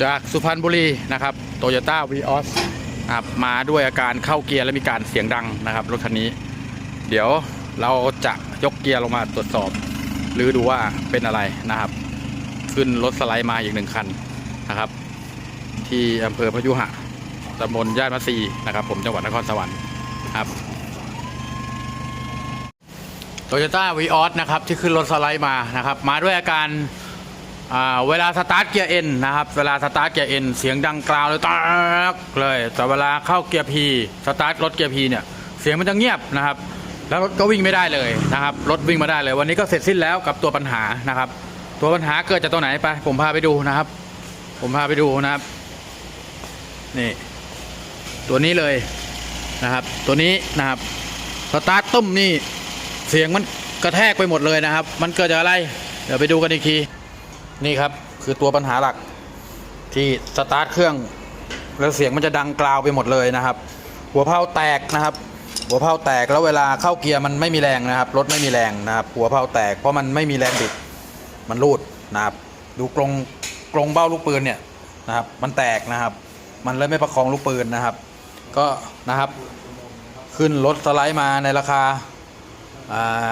จากสุพรรณบุรีนะครับโตโยต้าวีออสมาด้วยอาการเข้าเกียร์และมีการเสียงดังนะครับรถคันนี้ เดี๋ยวเราจะยกเกียร์ลงมาตรวจสอบ หรือดูว่าเป็นอะไรนะครับ ขึ้นรถสไลด์มาอีกหนึ่งคันนะครับ ที่อำเภอพยุหะตำบลย่านมัซีนะครับ ผมจังหวัดนครสวรรค์ครับโตโยต้าวีออสนะครับที่ขึ้นรถสไลด์มานะครับ มาด้วยอาการ เวลาสตาร์ทเกียร์เอ็นนะครับ เวลาสตาร์ทเกียร์เอ็นเสียงดังกราวเลยตักเลยแต่เวลาเข้าเกียร์พีสตาร์ทรถเกียร์พีเนี่ยเสียงมันจะเงียบนะครับ แล้วรถก็วิ่งไม่ได้เลยนะครับรถวิ่งมาได้เลย วันนี้ก็เสร็จสิ้นแล้วกับตัวปัญหานะครับ ตัวปัญหาเกิดจากตัวไหนไป ผมพาไปดูนะครับ ผมพาไปดูนะครับ นี่ ตัวนี้เลยนะครับ ตัวนี้นะครับสตาร์ทตุ้มนี่เสียงมันกระแทกไปหมดเลยนะครับ มันเกิดจากอะไร เดี๋ยวไปดูกันอีกที นี่ครับคือตัวปัญหาหลักที่สตาร์ทเครื่องแล้วเสียงมันจะดังกราวไปหมดเลยนะครับ หัวเพาแตกนะครับ หัวเพาแตกแล้วเวลาเข้าเกียร์มันไม่มีแรงนะครับรถไม่มีแรงนะครับ หัวเพาแตกเพราะมันไม่มีแรงบิดมันรูดนะครับ ดูกรงกรงเบ้าลูกปืนเนี่ยนะครับ มันแตกนะครับ มันเลยไม่ประคองลูกปืนนะครับ ก็นะครับ ขึ้นรถสไลด์มาในราคาอ่า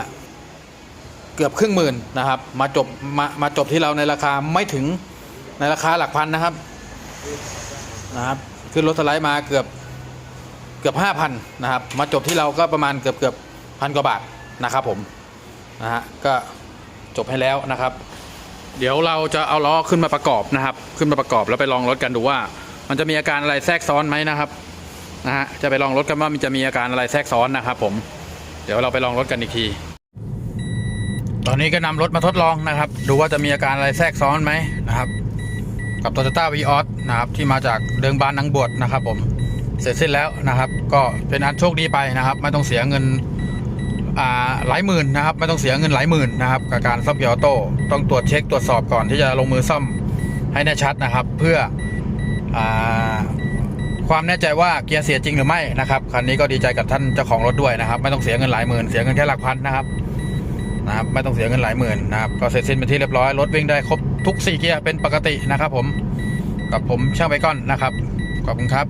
เกือบครึ่งหมื่นนะครับ มาจบมามาจบที่เราในราคาไม่ถึงในราคาหลักพันนะครับนะครับขึ้นรถสไลด์มาเกือบเกือบห้าพันนะครับ มาจบที่เราก็ประมาณเกือบเกือบพันกว่าบาทนะครับผมนะฮะก็จบให้แล้วนะครับ เดี๋ยวเราจะเอาล้อขึ้นมาประกอบนะครับ ขึ้นมาประกอบแล้วไปลองรถกันดูว่า มันจะมีอาการอะไรแทรกซ้อนไหมนะครับนะฮะจะไปลองรถกันว่ามันจะมีอาการอะไรแทรกซ้อนนะครับผมเดี๋ยวเราไปลองรถกันอีกที ตอนนี้ก็นำรถมาทดลองนะครับ ดูว่าจะมีอาการอะไรแทรกซ้อนไหมนะครับ กับ Toyota v ีออสนะครับ ที่มาจากเดิงบานนังบวชนะครับ ผมเสร็จสิ้นแล้วนะครับ ก็เป็นอันโชคดีไปนะครับ ไม่ต้องเสียเงินอ่าหลายหมื่นนะครับ ไม่ต้องเสียเงินหลายหมื่นนะครับกับการซ่อมเกียร์ออโต้ต้องตรวจเช็คตรวจสอบก่อนที่จะลงมือซ่อมให้แน่ชัดนะครับ เพื่ออความแน่ใจว่าเกียร์เสียจริงหรือไม่นะครับคันนี้ก็ดีใจกับท่านเจ้าของรถด้วยนะครับ ไม่ต้องเสียเงินหลายหมื่นเสียเงินแค่หลักพันนะครับ นะครับไม่ต้องเสียเงินหลายหมื่นนะครับก็เสร็จสิ้นเป็นที่เรียบร้อยรถวิ่งได้ครบทุก 4 เกียร์เป็นปกตินะครับผมกับผมช่างไปก้อนนะครับขอบคุณครับ